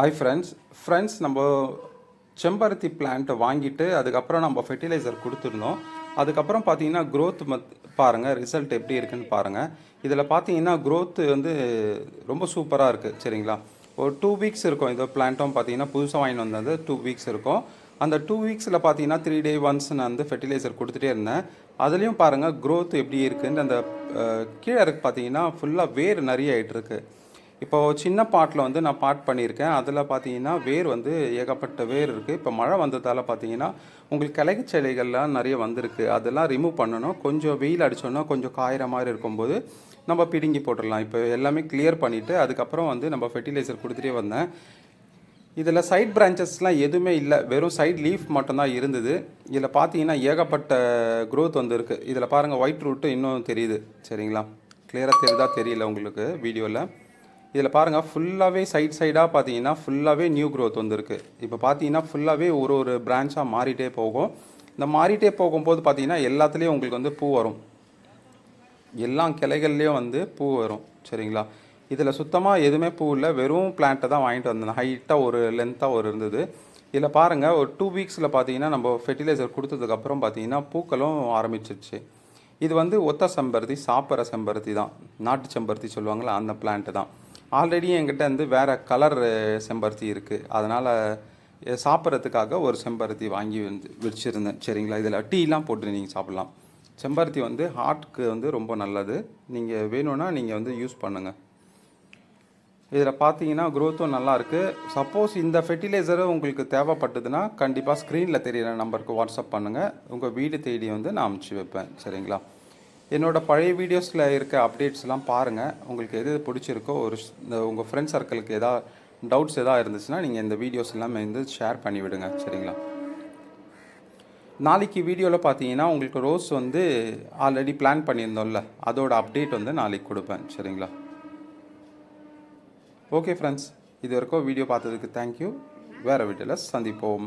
Hi friends friends நம்ம செம்பருத்தி பிளான்ட்டை வாங்கிட்டு அதுக்கப்புறம் நம்ம ஃபெர்டிலைசர் கொடுத்துருந்தோம் அதுக்கப்புறம் பார்த்தீங்கன்னா க்ரோத் மத் பாருங்கள் ரிசல்ட் எப்படி இருக்குன்னு பாருங்கள் இதில் பார்த்தீங்கன்னா க்ரோத்து வந்து ரொம்ப சூப்பராக இருக்குது சரிங்களா? ஒரு டூ வீக்ஸ் இருக்கும். இந்த பிளான்ட்டும் பார்த்தீங்கன்னா புதுசாக வாங்கிட்டு வந்தது டூ வீக்ஸ் இருக்கும். அந்த டூ வீக்ஸில் பார்த்தீங்கன்னா த்ரீ டே ஒன்ஸ் நான் வந்து ஃபெர்டிலைசர் கொடுத்துட்டே இருந்தேன். அதுலேயும் பாருங்கள் க்ரோத் எப்படி இருக்குன்னு அந்த கீழே இருக்கு பார்த்தீங்கன்னா ஃபுல்லாக வேர் நிறைய ஆகிட்டுருக்கு இப்போது இப்போ சின்ன பாட்டில் வந்து நான் பாட் பண்ணியிருக்கேன். அதில் பார்த்தீங்கன்னா வேர் வந்து ஏகப்பட்ட வேர் இருக்குது இப்போ மழை வந்ததால் பார்த்தீங்கன்னா உங்களுக்கு கிளைக்கு செலைகள்லாம் நிறைய வந்திருக்கு. அதெல்லாம் ரிமூவ் பண்ணணும். கொஞ்சம் வெயில் அடித்தோன்னா கொஞ்சம் காயிற மாதிரி இருக்கும்போது நம்ம பிடுங்கி போட்டுடலாம். இப்போ எல்லாமே கிளியர் பண்ணிவிட்டு அதுக்கப்புறம் வந்து நம்ம ஃபெர்டிலைசர் கொடுத்துட்டே வந்தேன். இதில் சைட் பிரான்ச்சஸ்லாம் எதுவுமே இல்லை. வெறும் சைட் லீஃப் மட்டும்தான் இருந்தது. இதில் பார்த்தீங்கன்னா ஏகப்பட்ட க்ரோத் வந்துருக்கு. இதில் பாருங்கள் ஒயிட் ரூட்டு இன்னும் தெரியுது. சரிங்களா? கிளியராக தெரியுதா? தெரியல உங்களுக்கு வீடியோவில் இதில் பாருங்கள் ஃபுல்லாகவே சைட் சைடாக பார்த்தீங்கன்னா ஃபுல்லாகவே நியூ க்ரோத் வந்திருக்கு. இப்போ பார்த்தீங்கன்னா ஃபுல்லாகவே ஒரு ஒரு பிரான்ச்சாக மாறிட்டே போகும். இந்த மாறிட்டே போகும்போது பார்த்தீங்கன்னா எல்லாத்துலேயும் உங்களுக்கு வந்து பூ வரும். எல்லா கிளைகள்லேயும் வந்து பூ வரும். சரிங்களா? இதில் சுத்தமாக எதுவுமே பூ இல்லை. வெறும் பிளான்ட்டை தான் வாங்கிட்டு வந்தேன். ஹைட்டாக ஒரு லென்த்தாக ஒரு இருந்தது. இதில் பாருங்கள் ஒரு டூ வீக்ஸில் பார்த்தீங்கன்னா நம்ம ஃபெர்டிலைசர் கொடுத்ததுக்கப்புறம் பார்த்தீங்கன்னா பூக்களும் ஆரம்பிச்சிருச்சு. இது வந்து ஒத்த செம்பருத்தி சாப்பிட்ற செம்பருத்தி தான். நாட்டு செம்பருத்தி சொல்லுவாங்கள்ல அந்த பிளான்ட்டு தான். ஆல்ரெடி என்கிட்ட வந்து வேறு கலர் செம்பருத்தி இருக்குது அதனால் சாப்பிட்றதுக்காக ஒரு செம்பருத்தி வாங்கி வந்து வச்சுருந்தேன். சரிங்களா? இதில் டீலாம் போட்டு நீங்கள் சாப்பிட்லாம். செம்பருத்தி வந்து ஹார்ட்க்கு வந்து ரொம்ப நல்லது. நீங்கள் வேணும்னா நீங்கள் வந்து யூஸ் பண்ணுங்கள் இதில் பார்த்தீங்கன்னா க்ரோத்தும் நல்லாயிருக்கு சப்போஸ் இந்த ஃபெர்டிலைசரும் உங்களுக்கு தேவைப்பட்டதுன்னா கண்டிப்பாக ஸ்க்ரீனில் தெரியிற நம்பருக்கு வாட்ஸ்அப் பண்ணுங்கள் உங்கள் வீடு தேடி வந்து நான் அமுச்சு வைப்பேன். சரிங்களா? என்னோட பழைய வீடியோஸில் இருக்க அப்டேட்ஸ்லாம் பாருங்கள் உங்களுக்கு எது எது பிடிச்சிருக்கோ ஒரு இந்த உங்கள் ஃப்ரெண்ட் சர்க்கிளுக்கு எதா டவுட்ஸ் எதாவது இருந்துச்சுன்னா நீங்கள் இந்த வீடியோஸ் எல்லாமே வந்து ஷேர் பண்ணி விடுங்க சரிங்களா? நாளைக்கு வீடியோவில் பார்த்தீங்கன்னா உங்களுக்கு ரோஸ் வந்து ஆல்ரெடி பிளான் பண்ணியிருந்தோம்ல அதோட அப்டேட் வந்து நாளைக்கு கொடுப்பேன் சரிங்களா? ஓகே ஃப்ரெண்ட்ஸ் இது வரைக்கும் வீடியோ பார்த்ததுக்கு தேங்க்யூ வேறு வீட்டில் சந்திப்போம்.